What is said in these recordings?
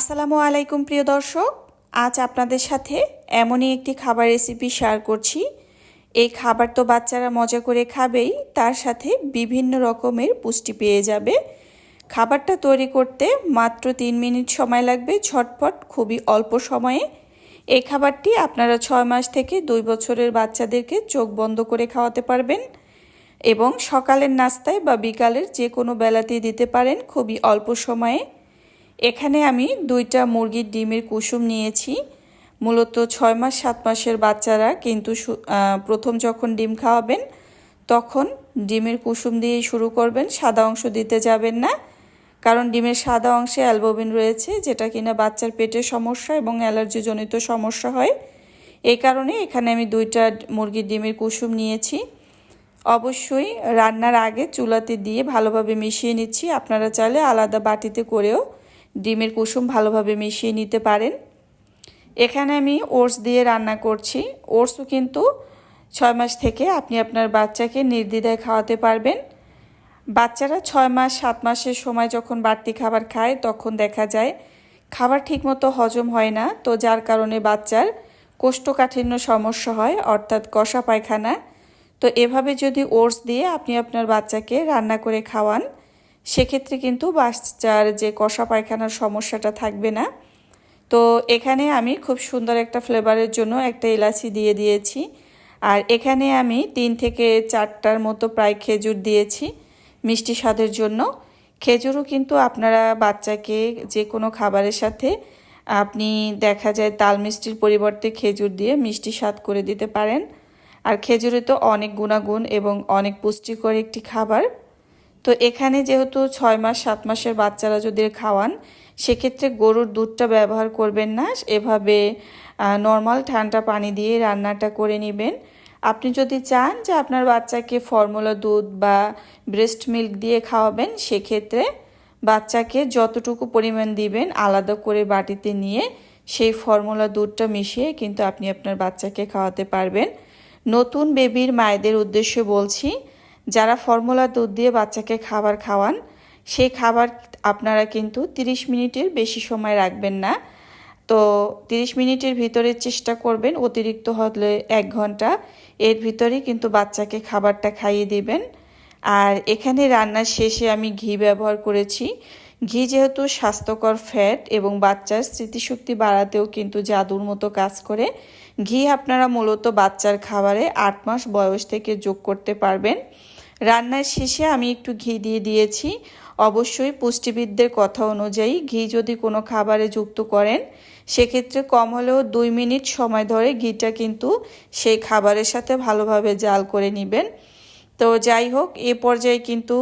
আসসালামু আলাইকুম, প্রিয় দর্শক। আজ আপনাদের সাথে এমনই একটি খাবার রেসিপি শেয়ার করছি। এই খাবার তো বাচ্চারা মজা করে খাবেই, তার সাথে বিভিন্ন রকমের পুষ্টি পেয়ে যাবে। খাবারটা তৈরি করতে মাত্র তিন মিনিট সময় লাগবে, ঝটপট, খুবই অল্প সময়ে। এই খাবারটি আপনারা ছয় মাস থেকে দুই বছরের বাচ্চাদেরকে চোখ বন্ধ করে খাওয়াতে পারবেন এবং সকালের নাস্তায় বা বিকালের যে কোনো বেলাতেই দিতে পারেন খুবই অল্প সময়ে। এখানে আমি দুইটা মুরগির ডিমের কুসুম নিয়েছি। মূলত ছয় মাস, সাত মাসের বাচ্চারা কিন্তু প্রথম যখন ডিম খাওয়াবেন, তখন ডিমের কুসুম দিয়ে শুরু করবেন, সাদা অংশ দিতে যাবেন না। কারণ ডিমের সাদা অংশে অ্যালবোবিন রয়েছে, যেটা কিনা বাচ্চার পেটের সমস্যা এবং অ্যালার্জিজনিত সমস্যা হয়। এই কারণে এখানে আমি দুইটা মুরগির ডিমের কুসুম নিয়েছি। অবশ্যই রান্নার আগে চুলাতে দিয়ে ভালোভাবে মিশিয়ে নিচ্ছি। আপনারা চাইলে আলাদা বাটিতে করেও ডিমের কুসুম ভালোভাবে মিশিয়ে নিতে পারেন। এখানে আমি ওটস দিয়ে রান্না করছি। ওটসও কিন্তু ছয় মাস থেকে আপনি আপনার বাচ্চাকে নির্দ্বিধায় খাওয়াতে পারবেন। বাচ্চারা ছয় মাস, সাত মাসের সময় যখন বাড়তি খাবার খায়, তখন দেখা যায় খাবার ঠিকমতো হজম হয় না। তো যার কারণে বাচ্চার কোষ্ঠকাঠিন্য সমস্যা হয়, অর্থাৎ কষা পায়খানা। তো এভাবে যদি ওটস দিয়ে আপনি আপনার বাচ্চাকে রান্না করে খাওয়ান সেক্ষেত্রে কিন্তু বাচ্চার যে কষা পায়খানার সমস্যাটা থাকবে না। তো এখানে আমি খুব সুন্দর একটা ফ্লেভারের জন্য একটা এলাচি দিয়ে দিয়েছি। আর এখানে আমি তিন থেকে চারটার মতো প্রায় খেজুর দিয়েছি মিষ্টি স্বাদের জন্য। খেজুরও কিন্তু আপনারা বাচ্চাকে যে কোনো খাবারের সাথে আপনি দেখা যায় তাল মিষ্টির পরিবর্তে খেজুর দিয়ে মিষ্টি স্বাদ করে দিতে পারেন। আর খেজুরে তো অনেক গুণাগুণ এবং অনেক পুষ্টিকর একটি খাবার। তো এখানে যেহেতু ছয় মাস, সাত মাসের বাচ্চারা যদি খাওয়ান, সেক্ষেত্রে গরুর দুধটা ব্যবহার করবেন না। এভাবে নর্মাল ঠান্ডা পানি দিয়ে রান্নাটা করে নেবেন। আপনি যদি চান যে আপনার বাচ্চাকে ফর্মুলা দুধ বা ব্রেস্ট মিল্ক দিয়ে খাওয়াবেন, সেক্ষেত্রে বাচ্চাকে যতটুকু পরিমাণ দিবেন, আলাদা করে বাটিতে নিয়ে সেই ফর্মুলা দুধটা মিশিয়ে কিন্তু আপনি আপনার বাচ্চাকে খাওয়াতে পারবেন। নতুন বেবির মায়েদের উদ্দেশ্যে বলছি যারা ফর্মুলা দুধ দিয়ে বাচ্চাকে খাবার খাওয়ান, সেই খাবার আপনারা কিন্তু 30 মিনিটের বেশি সময় রাখবেন না। তো 30 মিনিটের ভিতরে চেষ্টা করবেন অতিরিক্ত হলে এক ঘণ্টা। এর ভিতরে কিন্তু বাচ্চাকে খাবারটা খাইয়ে দিবেন। আর এখানে রান্নার শেষে আমি ঘি ব্যবহার করেছি। ঘি যেহেতু স্বাস্থ্যকর ফ্যাট এবং বাচ্চার স্মৃতিশক্তি বাড়াতেও কিন্তু জাদুর মতো কাজ করে। ঘি আপনারা মূলত বাচ্চার খাবারে আট মাস বয়স থেকে যোগ করতে পারবেন। রান্নার শেষে আমি একটু ঘি দিয়ে দিয়েছি। অবশ্যই পুষ্টিবিদদের কথা অনুযায়ী ঘি যদি কোনো খাবারে যুক্ত করেন, সেক্ষেত্রে কম হলেও দুই মিনিট সময় ধরে ঘিটা কিন্তু সেই খাবারের সাথে ভালোভাবে জাল করে নেবেন। তো যাই হোক, এ পর্যায়ে কিন্তু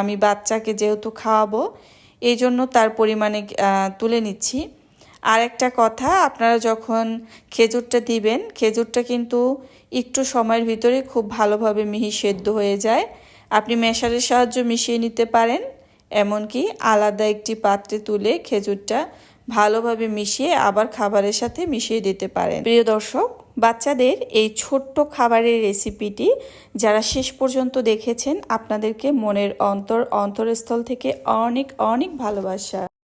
আমি বাচ্চাকে যেহেতু খাওয়াবো এই জন্য তার পরিমাণে তুলে নিচ্ছি। আর একটা কথা, আপনারা যখন খেজুরটা দিবেন, খেজুরটা কিন্তু একটু সময়ের ভিতরে খুব ভালোভাবে মিহি সেদ্ধ হয়ে যায়। আপনি মেশারের সাহায্য মিশিয়ে নিতে পারেন, এমনকি আলাদা একটি পাত্রে তুলে খেজুরটা ভালোভাবে মিশিয়ে আবার খাবারের সাথে মিশিয়ে দিতে পারেন। প্রিয় দর্শক, বাচ্চাদের এই ছোট্ট খাবারের রেসিপিটি যারা শেষ পর্যন্ত দেখেছেন, আপনাদেরকে মনের অন্তর, অন্তরস্থল থেকে অনেক অনেক ভালোবাসা।